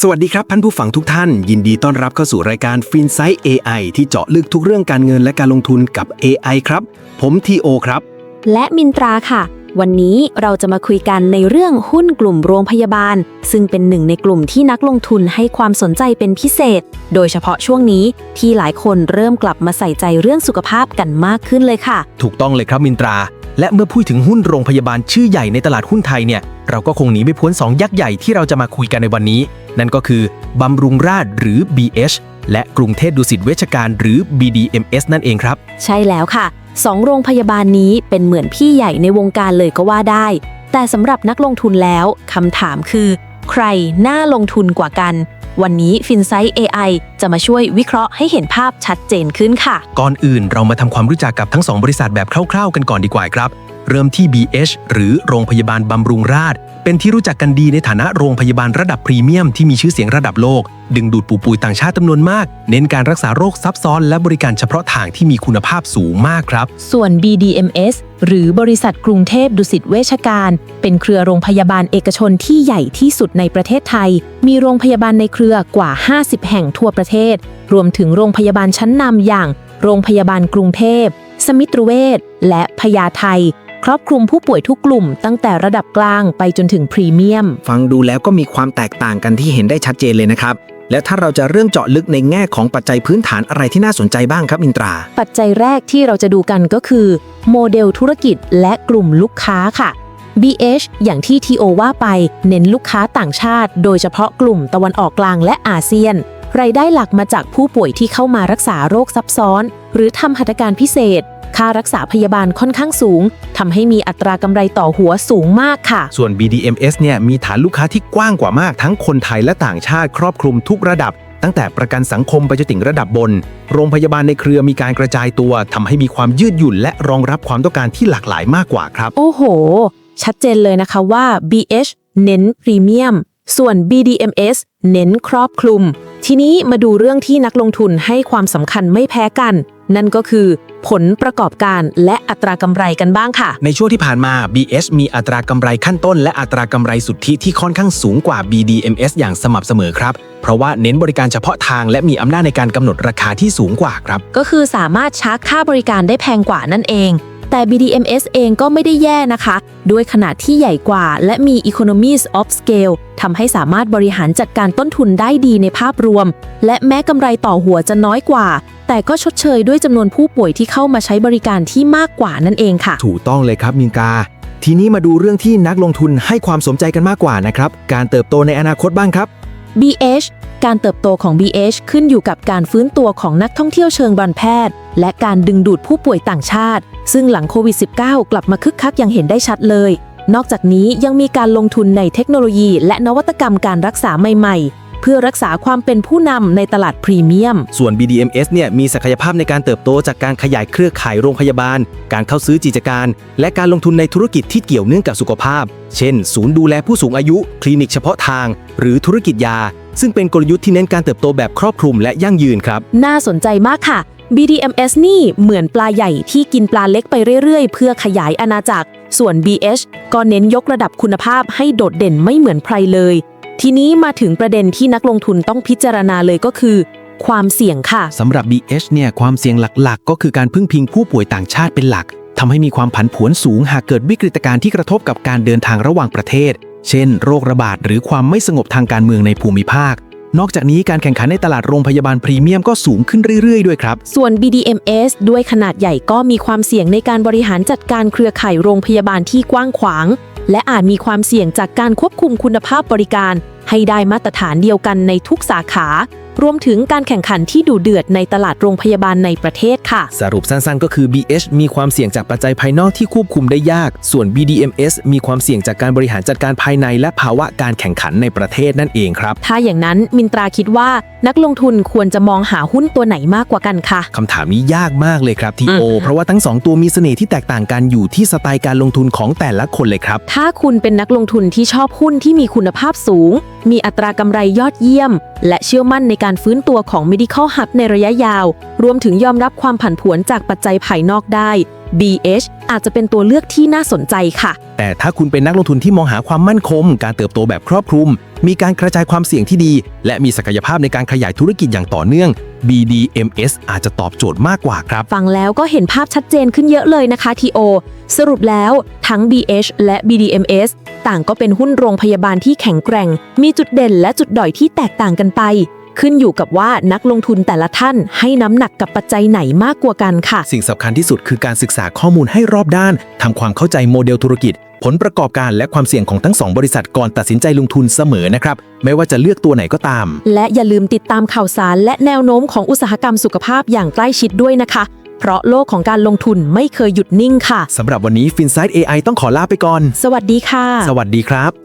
สวัสดีครับท่านผู้ฟังทุกท่าน ยินดีต้อนรับเข้าสู่รายการ f i n s i ซ t AI ที่เจาะลึกทุกเรื่องการเงินและการลงทุนกับ AI ครับ ผมทีโอครับ และมินตราค่ะ วันนี้เราจะมาคุยกันในเรื่องหุ้นกลุ่มโรงพยาบาล ซึ่งเป็นหนึ่งในกลุ่มที่นักลงทุนให้ความสนใจเป็นพิเศษ โดยเฉพาะช่วงนี้ที่หลายคนเริ่มกลับมาใส่ใจเรื่องสุขภาพกันมากขึ้นเลยค่ะ ถูกต้องเลยครับมินตรา และเมื่อพูดถึงหุ้นโรงพยาบาลชื่อใหญ่ในตลาดหุ้นไทยเนี่ย เราก็คงหนีไม่พ้น 2 ยักษ์ใหญ่ที่เราจะมาคุยกันในวันนี้ นั่นก็คือบำรุงราษฎร์หรือ BH และกรุงเทพดุสิตเวชการหรือ BDMS นั่นเองครับ ใช่แล้วค่ะสองโรงพยาบาลนี้เป็นเหมือนพี่ใหญ่ในวงการเลยก็ว่าได้ แต่สำหรับนักลงทุนแล้วคำถามคือ ใครน่าลงทุนกว่ากัน วันนี้ f i n s i ซ t AI จะมาช่วยวิเคราะห์ให้เห็นภาพชัดเจนขึ้นค่ะ ก่อนอื่นเรามาทำความรู้จักกับทั้ง2บริษัทแบบคร่าวๆ กันก่อนดีกว่าครับ เริ่มที่ BH หรือโรงพยาบาลบำรุงราษฎร์เป็นที่รู้จักกันดีในฐานะโรงพยาบาลระดับพรีเมียมที่มีชื่อเสียงระดับโลก ดึงดูดผู้ป่วยต่างชาติจำนวนมาก เน้นการรักษาโรคซับซ้อนและบริการเฉพาะทางที่มีคุณภาพสูงมากครับ ส่วน BDMS หรือบริษัทกรุงเทพดุสิตเวชการ เป็นเครือโรงพยาบาลเอกชนที่ใหญ่ที่สุดในประเทศไทย มีโรงพยาบาลในเครือกว่า 50 แห่งทั่วประเทศ รวมถึงโรงพยาบาลชั้นนำอย่าง โรงพยาบาลกรุงเทพ สมิตรเวชและพญาไท ครอบคลุมผู้ป่วยทุกกลุ่ม ตั้งแต่ระดับกลางไปจนถึงพรีเมียม ฟังดูแล้วก็มีความแตกต่างกันที่เห็นได้ชัดเจนเลยนะครับ และถ้าเราจะเรื่องเจาะลึกในแง่ของปัจจัยพื้นฐานอะไรที่น่าสนใจบ้างครับอินตรา ปัจจัยแรกที่เราจะดูกันก็คือ โมเดลธุรกิจและกลุ่มลูกค้าค่ะ BH อย่างที่ TO ว่าไป เน้นลูกค้าต่างชาติ โดยเฉพาะกลุ่มตะวันออกกลางและอาเซียน รายได้หลักมาจากผู้ป่วยที่เข้ามารักษาโรคซับซ้อน หรือทำหัตถการพิเศษ ค่ารักษาพยาบาลค่อนข้างสูงทำให้มีอัตรากำไรต่อหัวสูงมากค่ะ ส่วน BDMS เนี่ยมีฐานลูกค้าที่กว้างกว่ามาก ทั้งคนไทยและต่างชาติครอบคลุมทุกระดับ ตั้งแต่ประกันสังคมไปจนถึงระดับบน โรงพยาบาลในเครือมีการกระจายตัวทำให้มีความยืดหยุ่น และรองรับความต้องการที่หลากหลายมากกว่าครับ โอ้โห ชัดเจนเลยนะคะว่า BH เน้นพรีเมียมส่วน BDMS เน้นครอบคลุม ทีนี้มาดูเรื่องที่นักลงทุนให้ความสำคัญไม่แพ้กัน นั่นก็คือผลประกอบการและอัตรากำไรกันบ้างค่ะ ในช่วงที่ผ่านมา BH มีอัตรากำไรขั้นต้น และอัตรากำไรสุทธิที่ค่อนข้างสูงกว่า BDMS อย่างสม่ำเสมอครับ เพราะว่าเน้นบริการเฉพาะทางและมีอำนาจในการกำหนดราคาที่สูงกว่าครับ ก็คือสามารถชาร์จค่าบริการได้แพงกว่านั่นเอง แต่ BDMS เองก็ไม่ได้แย่นะคะ ด้วยขนาดที่ใหญ่กว่า และมี economies of scale ทำให้สามารถบริหารจัดการต้นทุนได้ดีในภาพรวม และแม้กำไรต่อหัวจะน้อยกว่า แต่ก็ชดเชยด้วยจำนวนผู้ป่วยที่เข้ามาใช้บริการที่มากกว่านั่นเองค่ะ ถูกต้องเลยครับมินกา ทีนี้มาดูเรื่องที่นักลงทุนให้ความสนใจกันมากกว่านะครับ การเติบโตในอนาคตบ้างครับ BH การเติบโตของ BH ขึ้นอยู่กับการฟื้นตัวของนักท่องเที่ยวเชิงบันแพทย์ และการดึงดูดผู้ป่วยต่างชาติ ซึ่งหลังโควิด -19 กลับมาคึกคักอย่างเห็นได้ชัดเลย นอกจากนี้ยังมีการลงทุนในเทคโนโลยี และนวัตกรรมการรักษาใหม่ๆ เพื่อรักษาความเป็นผู้นำในตลาดพรีเมียม ส่วน BDMS เนี่ยมีศักยภาพในการเติบโตจากการขยายเครือข่ายโรงพยาบาล การเข้าซื้อกิจการ และการลงทุนในธุรกิจที่เกี่ยวเนื่องกับสุขภาพ เช่น ศูนย์ดูแลผู้สูงอายุ คลินิกเฉพาะทาง หรือธุรกิจยา ซึ่งเป็นกลยุทธ์ที่เน้นการเติบโตแบบครอบคลุมและยั่งยืนครับ น่าสนใจมากค่ะ BDMS นี่เหมือนปลาใหญ่ที่กินปลาเล็กไปเรื่อย ๆ เพื่อขยายอาณาจักร ส่วน BH ก็เน้นยกระดับคุณภาพให้โดดเด่นไม่เหมือนใครเลย ทีนี้มาถึงประเด็นที่นักลงทุนต้องพิจารณาเลยก็คือ ความเสี่ยงค่ะ สำหรับ BH เนี่ยความเสี่ยงหลักๆ ก็คือการพึ่งพิงผู้ป่วยต่างชาติเป็นหลักทำให้มีความผันผวนสูงหากเกิดวิกฤตการณ์ที่กระทบกับการเดินทางระหว่างประเทศ เช่น โรคระบาดหรือความไม่สงบทางการเมืองในภูมิภาค นอกจากนี้การแข่งขันในตลาดโรงพยาบาลพรีเมียมก็สูงขึ้นเรื่อยๆด้วยครับ ส่วน BDMS ด้วยขนาดใหญ่ก็มีความเสี่ยงในการบริหารจัดการเครือข่ายโรงพยาบาลที่กว้างขวาง และอาจมีความเสี่ยงจากการควบคุมคุณภาพบริการ ให้ได้มาตรฐานเดียวกันในทุกสาขา รวมถึงการแข่งขันที่ดุเดือดในตลาดโรงพยาบาลในประเทศค่ะ สรุปสั้นๆ ก็คือ BH มีความเสี่ยงจากปัจจัยภายนอกที่ควบคุมได้ยาก ส่วน BDMS มีความเสี่ยงจากการบริหารจัดการภายใน และภาวะการแข่งขันในประเทศนั่นเองครับ ถ้าอย่างนั้นมินตราคิดว่านักลงทุนควรจะมองหาหุ้นตัวไหนมากกว่ากันคะคำถามนี้ยากมากเลยครับทีโอ เพราะว่าทั้ง 2 ตัวมีเสน่ห์ที่แตกต่างกันอยู่ที่สไตล์การลงทุนของแต่ละคนเลยครับ ถ้าคุณเป็นนักลงทุนที่ชอบหุ้นที่มีคุณภาพสูง มีอัตรากำไรยอดเยี่ยม และเชื่อมั่นในการฟื้นตัวของ Medical Hub ในระยะยาว รวมถึงยอมรับความผันผวนจากปัจจัยภายนอกได้ BH อาจจะเป็นตัวเลือกที่น่าสนใจค่ะ แต่ถ้าคุณเป็นนักลงทุนที่มองหาความมั่นคง การเติบโตแบบครอบคลุม มีการกระจายความเสี่ยงที่ดี และมีศักยภาพในการขยายธุรกิจอย่างต่อเนื่อง BDMs อาจจะตอบโจทย์มากกว่าครับ ฟังแล้วก็เห็นภาพชัดเจนขึ้นเยอะเลยนะคะ TO สรุปแล้วทั้ง BH และ BDMs ต่างก็เป็นหุ้นโรงพยาบาลที่แข็งแกร่ง มีจุดเด่นและจุดด้อยที่แตกต่างกันไป ขึ้นอยู่กับว่านักลงทุนแต่ละท่านให้น้ำหนักกับปัจจัยไหนมากกว่ากันค่ะ สิ่งสำคัญที่สุดคือการศึกษาข้อมูลให้รอบด้านทำความเข้าใจโมเดลธุรกิจ ผลประกอบการและความเสี่ยงของทั้งสองบริษัทก่อนตัดสินใจลงทุนเสมอนะครับ ไม่ว่าจะเลือกตัวไหนก็ตาม และอย่าลืมติดตามข่าวสารและแนวโน้มของอุตสาหกรรมสุขภาพอย่างใกล้ชิดด้วยนะคะ เพราะโลกของการลงทุนไม่เคยหยุดนิ่งค่ะ สำหรับวันนี้ FinSight AI ต้องขอลาไปก่อน สวัสดีค่ะ สวัสดีครับ